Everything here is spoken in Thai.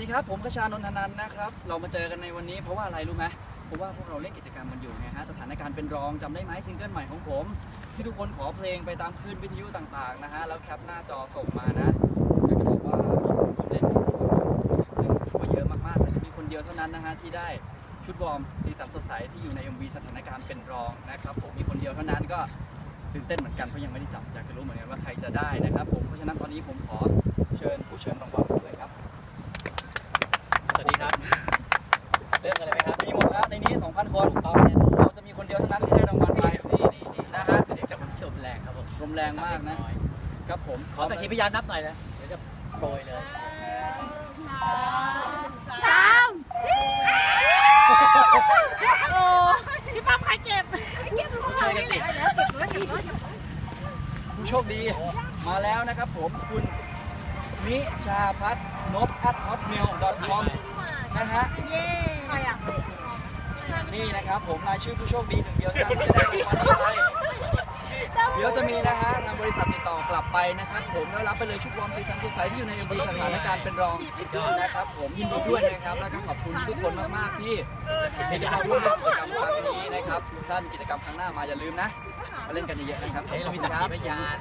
ดีครับผมกชานนทนันนะครับ เรามาเจอกันในวันนี้เพราะว่าอะไรรู้ไหมเพราะว่าพวกเราเล่นกิจกรรมกันอยู่ไงฮะสถานการณ์เป็นรองจำได้ไหมซิงเกิลใหม่ของผม ที่ทุกคนขอเพลงไปตามคลื่นวิทยุต่างๆนะฮะแล้วแคปหน้าจอส่งมานะอยากจะบอกว่าผมเล่นซึ่งถือว่าเยอะมากๆแต่จะมีคนเดียวเท่านั้นนะฮะที่ได้ชุดวอร์มสีสันสดใสที่อยู่ใน MV สถานการณ์เป็นรองนะครับผมมีคนเดียวเท่านั้นก็ตื่นเต้นเหมือนกันเพราะยังไม่ได้จับอยากจะรู้เหมือนกันว่าใครจะได้นะครับ ผมเพราะฉะนั้นตอนนี้ผมขอ 2,000 คนถูกต้องเนี่ยเราจะมีคนเดียวเท่านั้นที่ได้รางวัลไปนี่นี่นี่นะนะฮะเด็กจะผมจบแรงครับผมลมแรงมากนะ ครับผมขอสักทีพยานนับหน่อยนะเดี๋ยวจะโปรยเลย สามโอ้พี่ปั๊มใครเก็บเก็บช่วยกันสิผู้โชคดีมาแล้วนะครับผมคุณนิชาพัฒนบ at hotmail com นะฮะ เย้ใครอะ นี่นะครับ ผมรายชื่อผู้โชคดีหนึ่งเดียวเท่านั้นที่จะได้รางวัลนี้ไปเดี๋ยวจะมีนะฮะทางบริษัทติดต่อกลับไปนะครับผมแล้วรับไปเลยชุดวอร์มสีสันสดใสที่อยู่ใน MV สถานการณ์เป็นรองนะครับ ผมยินดีด้วยนะครับแล้วก็ขอบคุณทุกคนมากๆที่ได้มาร่วมกิจกรรมครั้งนี้นะครับถ้ามีกิจกรรมครั้งหน้ามาอย่าลืมนะมาเล่นกันเยอะๆนะครับเฮ้ยเรามีสักขีพยาน